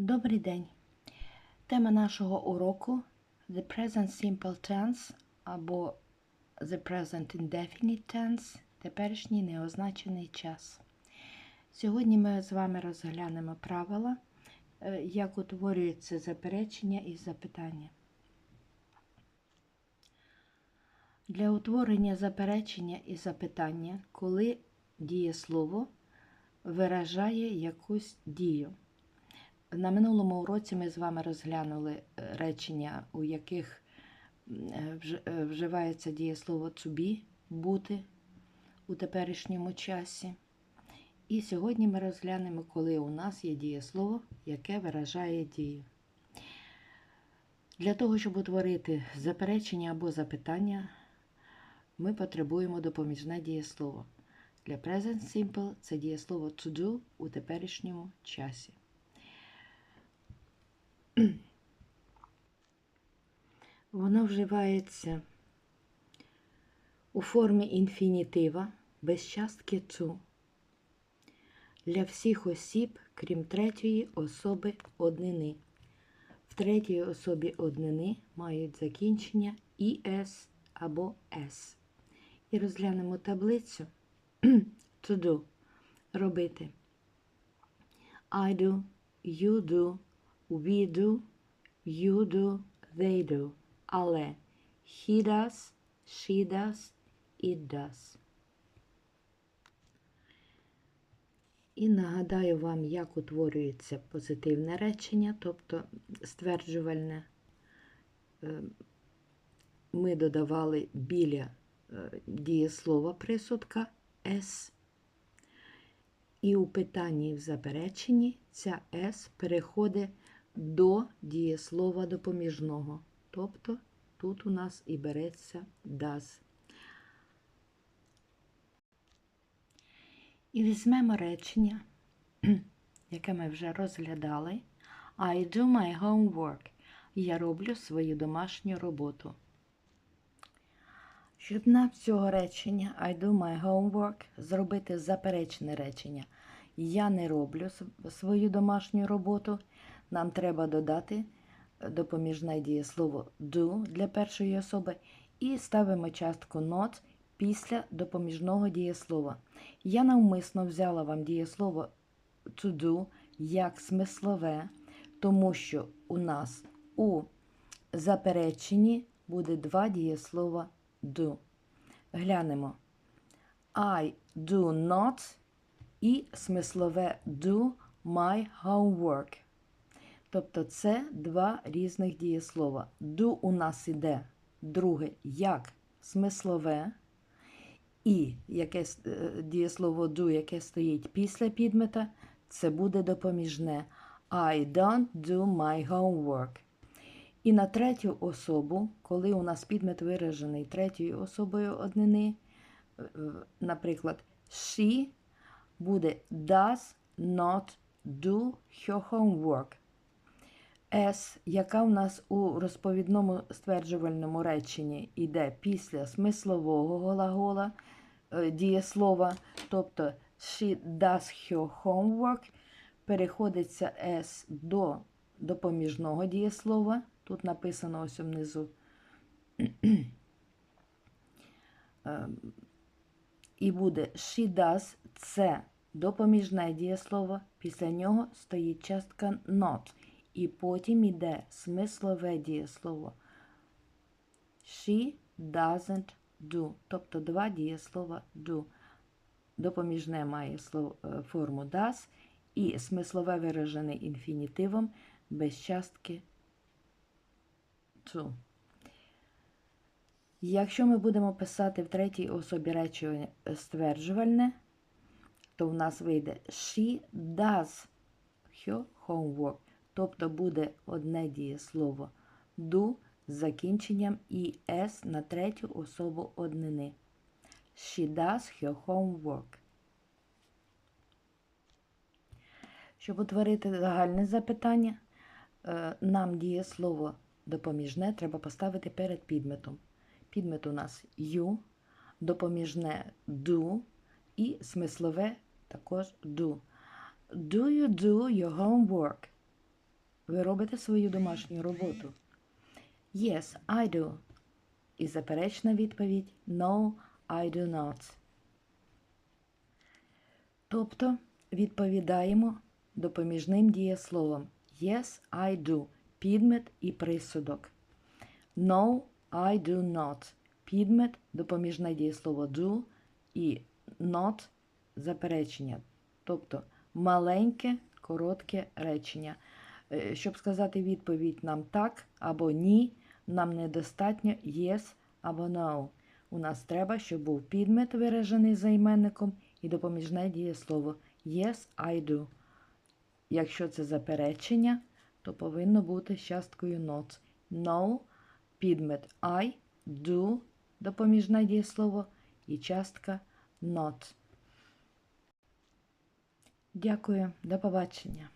Добрий день. Тема нашого уроку The Present Simple Tense або The Present Indefinite Tense теперішній неозначений час. Сьогодні ми з вами розглянемо правила, е, як утворюється заперечення і запитання. Для утворення заперечення і запитання, коли дієслово виражає якусь дію. На минулому уроці ми з вами розглянули е, речення, у яких е, е, вживається дієслово to бути у теперішньому часі. І сьогодні ми розглянемо, коли у нас є дієслово, яке виражає дію. Для того, щоб утворити заперечення або запитання, ми потребуємо допоміжне дієслово. Для Present Simple це дієслово to do у теперішньому часі. Воно вживається у формі інфінітива без частки «to» для всіх осіб, крім третьої особи однини. В третій особі однини мають закінчення «іс» або «с». І розглянемо таблицю «to do» – робити. I do, you do, we they do. Але he does, she does, it does. І нагадаю вам, як утворюється позитивне речення, тобто стверджувальне. Е, Ми додавали біля е, дієслова присудка S. І у питанні і в запереченні ця S переходить до дієслова допоміжного. Тобто тут у нас і береться does. І візьмемо речення, яке ми вже розглядали. I do my homework. Я роблю свою домашню роботу. Щоб нам з цього речення I do my homework зробити заперечне речення Я не роблю свою домашню роботу, нам треба додати е, допоміжне дієслово do для першої особи і ставимо частку not після допоміжного дієслова. Я навмисно взяла вам дієслово to do як смислове, тому що у нас у запереченні буде два дієслова do. Глянемо. I do not і смислове do my homework. Тобто це два різних дієслова. Do у нас іде друге як смислове, і яке е, дієслово do, яке стоїть після підмета, це буде допоміжне. I don't do my homework. І на третю особу, коли у нас підмет виражений третьою особою однини, е, наприклад, she буде does not do her homework. S, яка у нас у розповідному стверджувальному реченні йде після смислового глагола е, дієслова, тобто she does her homework, переходиться S до допоміжного дієслова. Тут написано ось внизу. Ем, І буде she does це допоміжне дієслово, після нього стоїть частка not. І потім йде смислове дієслово. She doesn't do. Тобто два дієслова do. Допоміжне має е, форму does і смислове виражене інфінітивом без частки to. Якщо ми будемо писати в третій особі речення стверджувальне, то в нас вийде she does her homework. Тобто буде одне дієслово do з закінченням «es» на третю особу однини. She does her homework. Щоб утворити загальне запитання, е, нам дієслово допоміжне треба поставити перед підметом. Підмет у нас you, допоміжне do і смислове також do. Do you do your homework? Ви робите свою домашню роботу? Yes, I do. І заперечна відповідь No, I do not. Тобто відповідаємо допоміжним дієсловом Yes, I do. Підмет і присудок. No, I do not. Підмет, допоміжне дієслово do і not заперечення. Тобто маленьке, коротке речення. Е, Щоб сказати відповідь нам так або ні, нам недостатньо yes або no. У нас треба, щоб був підмет виражений займенником і допоміжне дієслово yes, I do. Якщо це заперечення, то повинно бути часткою not. No, підмет I, do, допоміжне дієслово і частка not. Дякую, до побачення.